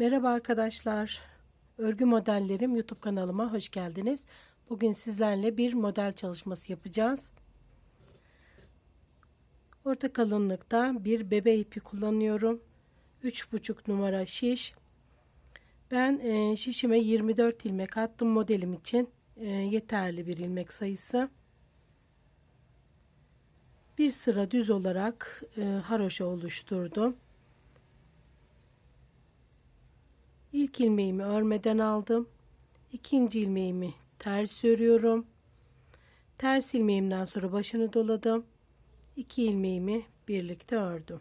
Merhaba arkadaşlar. Örgü modellerim YouTube kanalıma hoş geldiniz. Bugün sizlerle bir model çalışması yapacağız. Orta kalınlıkta bir bebe ipi kullanıyorum. 3,5 numara şiş. Ben e, şişime 24 ilmek attım modelim için. E, yeterli bir ilmek sayısı. Bir sıra düz olarak e, haroşa oluşturdum. İlk ilmeğimi örmeden aldım. İkinci ilmeğimi ters örüyorum. Ters ilmeğimden sonra başını doladım. İki ilmeğimi birlikte ördüm.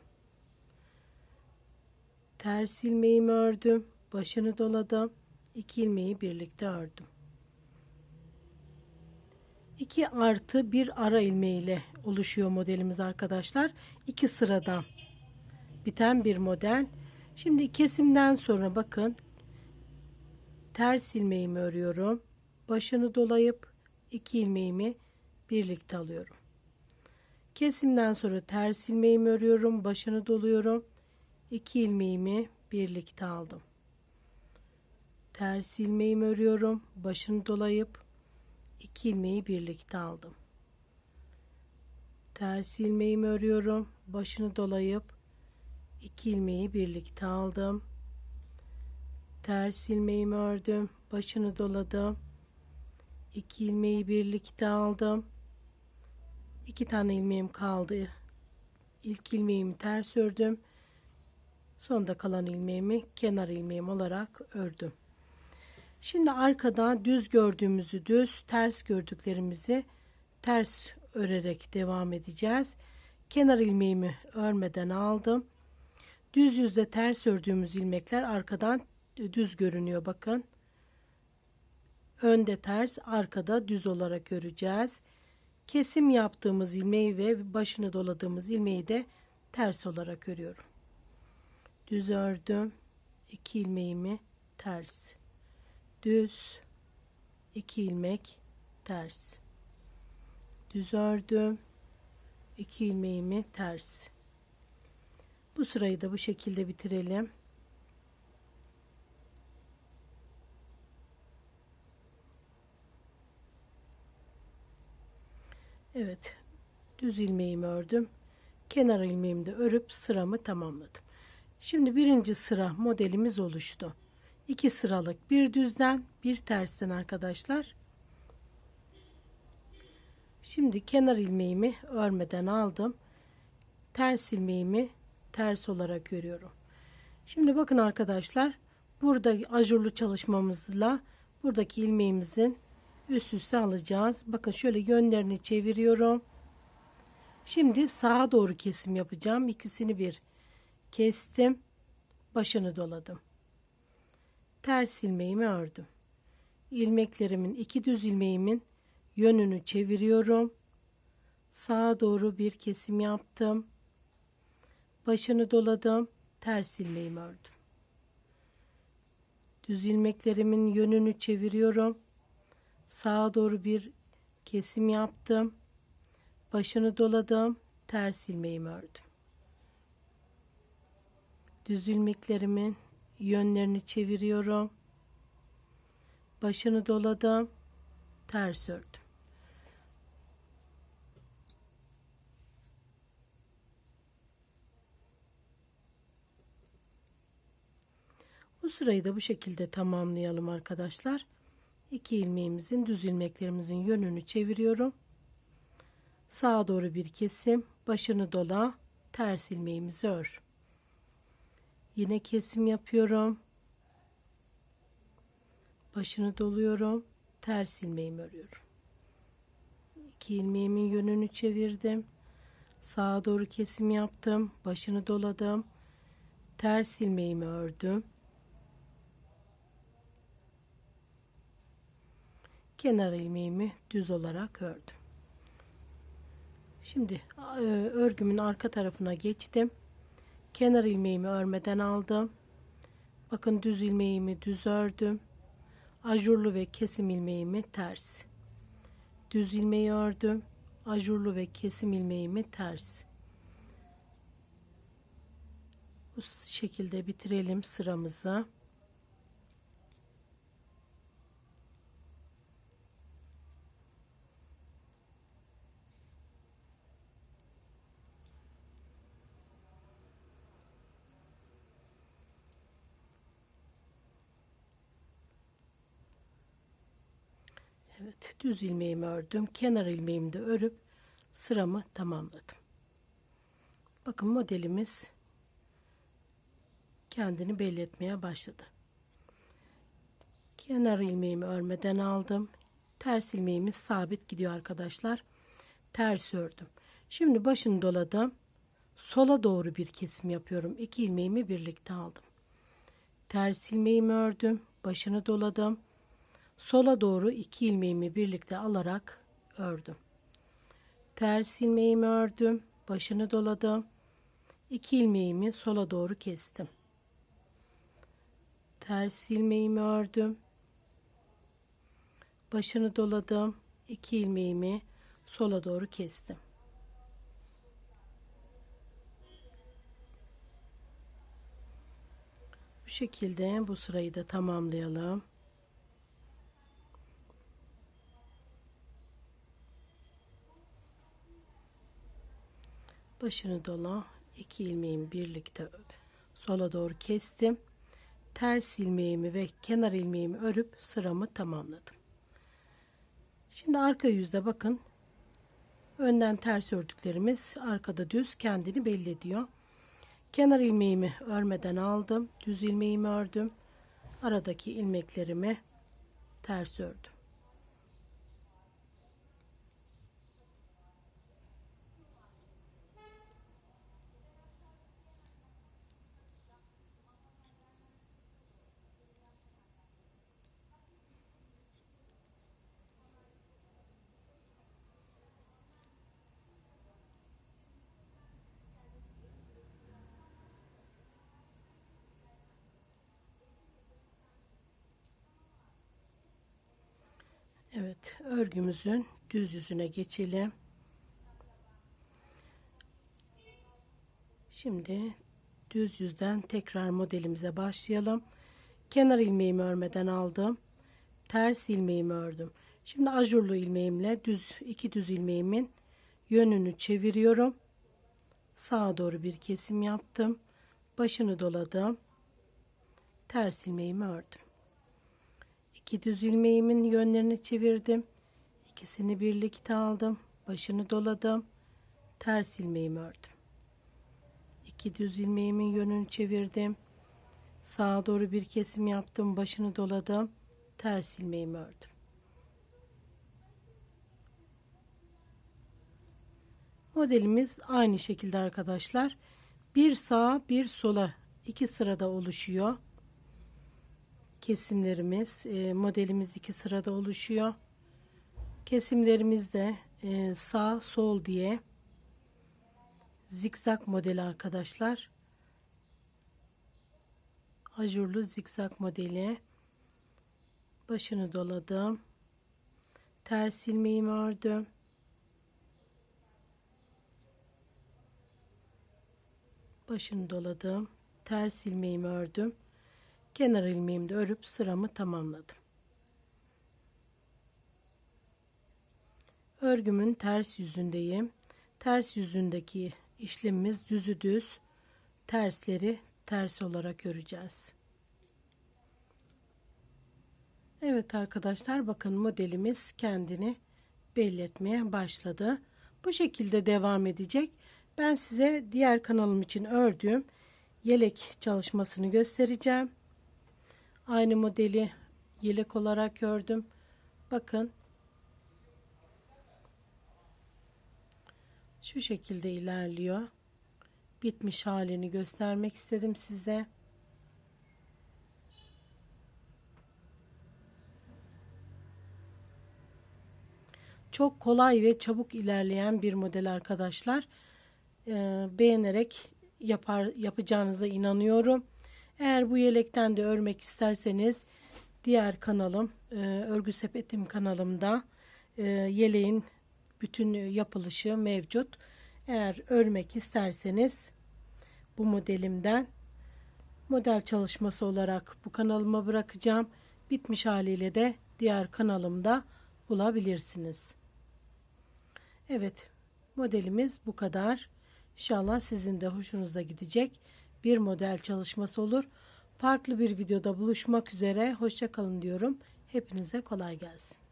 Ters ilmeğimi ördüm. Başını doladım. İki ilmeği birlikte ördüm. 2 artı bir ara ilmeğiyle oluşuyor modelimiz arkadaşlar. İki sıradan biten bir model. Şimdi kesimden sonra bakın ters ilmeğimi örüyorum. Başını dolayıp iki ilmeğimi birlikte alıyorum. Kesimden sonra ters ilmeğimi örüyorum. Başını doluyorum. iki ilmeğimi birlikte aldım. Ters ilmeğimi örüyorum. Başını dolayıp iki ilmeği birlikte aldım. Ters ilmeğimi örüyorum. Başını dolayıp iki ilmeği birlikte aldım. Ters ilmeğimi ördüm. Başını doladım. iki ilmeği birlikte aldım. İki tane ilmeğim kaldı. İlk ilmeğimi ters ördüm. Sonda kalan ilmeğimi kenar ilmeğim olarak ördüm. Şimdi arkada düz gördüğümüzü düz, ters gördüklerimizi ters örerek devam edeceğiz. Kenar ilmeğimi örmeden aldım. Düz yüzde ters ördüğümüz ilmekler arkadan düz görünüyor bakın. Önde ters, arkada düz olarak öreceğiz. Kesim yaptığımız ilmeği ve başını doladığımız ilmeği de ters olarak örüyorum. Düz ördüm. iki ilmeğimi ters. Düz. iki ilmek ters. Düz ördüm. iki ilmeğimi ters. Bu sırayı da bu şekilde bitirelim. Evet. Düz ilmeğimi ördüm. Kenar ilmeğimi de örüp sıramı tamamladım. Şimdi birinci sıra modelimiz oluştu. İki sıralık bir düzden bir tersten arkadaşlar. Şimdi kenar ilmeğimi örmeden aldım. Ters ilmeğimi ters olarak örüyorum. Şimdi bakın arkadaşlar burada ajurlu çalışmamızla buradaki ilmeğimizin üst üste alacağız. Bakın şöyle yönlerini çeviriyorum. Şimdi sağa doğru kesim yapacağım. İkisini bir kestim. Başını doladım. Ters ilmeğimi ördüm. İlmeklerimin iki düz ilmeğimin yönünü çeviriyorum. Sağa doğru bir kesim yaptım. Başını doladım. Ters ilmeğimi ördüm. Düz ilmeklerimin yönünü çeviriyorum sağa doğru bir kesim yaptım. Başını doladım. Ters ilmeğimi ördüm. Düz ilmeklerimin yönlerini çeviriyorum. Başını doladım. Ters ördüm. Bu sırayı da bu şekilde tamamlayalım arkadaşlar. 2 ilmeğimizin düz ilmeklerimizin yönünü çeviriyorum. Sağa doğru bir kesim, başını dola, ters ilmeğimizi ör. Yine kesim yapıyorum. Başını doluyorum, ters ilmeğimi örüyorum. 2 ilmeğimin yönünü çevirdim. Sağa doğru kesim yaptım, başını doladım. Ters ilmeğimi ördüm. Kenar ilmeğimi düz olarak ördüm. Şimdi e, örgümün arka tarafına geçtim. Kenar ilmeğimi örmeden aldım. Bakın düz ilmeğimi düz ördüm. Ajurlu ve kesim ilmeğimi ters. Düz ilmeği ördüm. Ajurlu ve kesim ilmeğimi ters. Bu şekilde bitirelim sıramızı. Evet düz ilmeğimi ördüm. Kenar ilmeğimi de örüp sıramı tamamladım. Bakın modelimiz kendini belli etmeye başladı. Kenar ilmeğimi örmeden aldım. Ters ilmeğimiz sabit gidiyor arkadaşlar. Ters ördüm. Şimdi başını doladım. Sola doğru bir kesim yapıyorum. İki ilmeğimi birlikte aldım. Ters ilmeğimi ördüm. Başını doladım. Sola doğru iki ilmeğimi birlikte alarak ördüm. Ters ilmeğimi ördüm. Başını doladım. İki ilmeğimi sola doğru kestim. Ters ilmeğimi ördüm. Başını doladım. İki ilmeğimi sola doğru kestim. Bu şekilde bu sırayı da tamamlayalım. Başını dola iki ilmeğimi birlikte sola doğru kestim. Ters ilmeğimi ve kenar ilmeğimi örüp sıramı tamamladım. Şimdi arka yüzde bakın. Önden ters ördüklerimiz arkada düz kendini belli ediyor. Kenar ilmeğimi örmeden aldım. Düz ilmeğimi ördüm. Aradaki ilmeklerimi ters ördüm. Evet, örgümüzün düz yüzüne geçelim. Şimdi düz yüzden tekrar modelimize başlayalım. Kenar ilmeğimi örmeden aldım. Ters ilmeğimi ördüm. Şimdi ajurlu ilmeğimle düz iki düz ilmeğimin yönünü çeviriyorum. Sağa doğru bir kesim yaptım. Başını doladım. Ters ilmeğimi ördüm. İki düz ilmeğimin yönlerini çevirdim. İkisini birlikte aldım. Başını doladım. Ters ilmeğimi ördüm. İki düz ilmeğimin yönünü çevirdim. Sağa doğru bir kesim yaptım. Başını doladım. Ters ilmeğimi ördüm. Modelimiz aynı şekilde arkadaşlar. Bir sağa bir sola iki sırada oluşuyor kesimlerimiz e, modelimiz iki sırada oluşuyor. Kesimlerimiz de e, sağ sol diye zikzak modeli arkadaşlar. Ajurlu zikzak modeli. Başını doladım. Ters ilmeğimi ördüm. Başını doladım. Ters ilmeğimi ördüm kenar ilmeğimde örüp sıramı tamamladım. Örgümün ters yüzündeyim. Ters yüzündeki işlemimiz düzü düz, tersleri ters olarak öreceğiz. Evet arkadaşlar bakın modelimiz kendini belli etmeye başladı. Bu şekilde devam edecek. Ben size diğer kanalım için ördüğüm yelek çalışmasını göstereceğim. Aynı modeli yelek olarak gördüm. Bakın. Şu şekilde ilerliyor. Bitmiş halini göstermek istedim size. Çok kolay ve çabuk ilerleyen bir model arkadaşlar. Ee, beğenerek yapar yapacağınıza inanıyorum. Eğer bu yelekten de örmek isterseniz diğer kanalım e, örgü sepetim kanalımda e, yeleğin bütün yapılışı mevcut. Eğer örmek isterseniz bu modelimden model çalışması olarak bu kanalıma bırakacağım. Bitmiş haliyle de diğer kanalımda bulabilirsiniz. Evet modelimiz bu kadar. İnşallah sizin de hoşunuza gidecek bir model çalışması olur. Farklı bir videoda buluşmak üzere. Hoşçakalın diyorum. Hepinize kolay gelsin.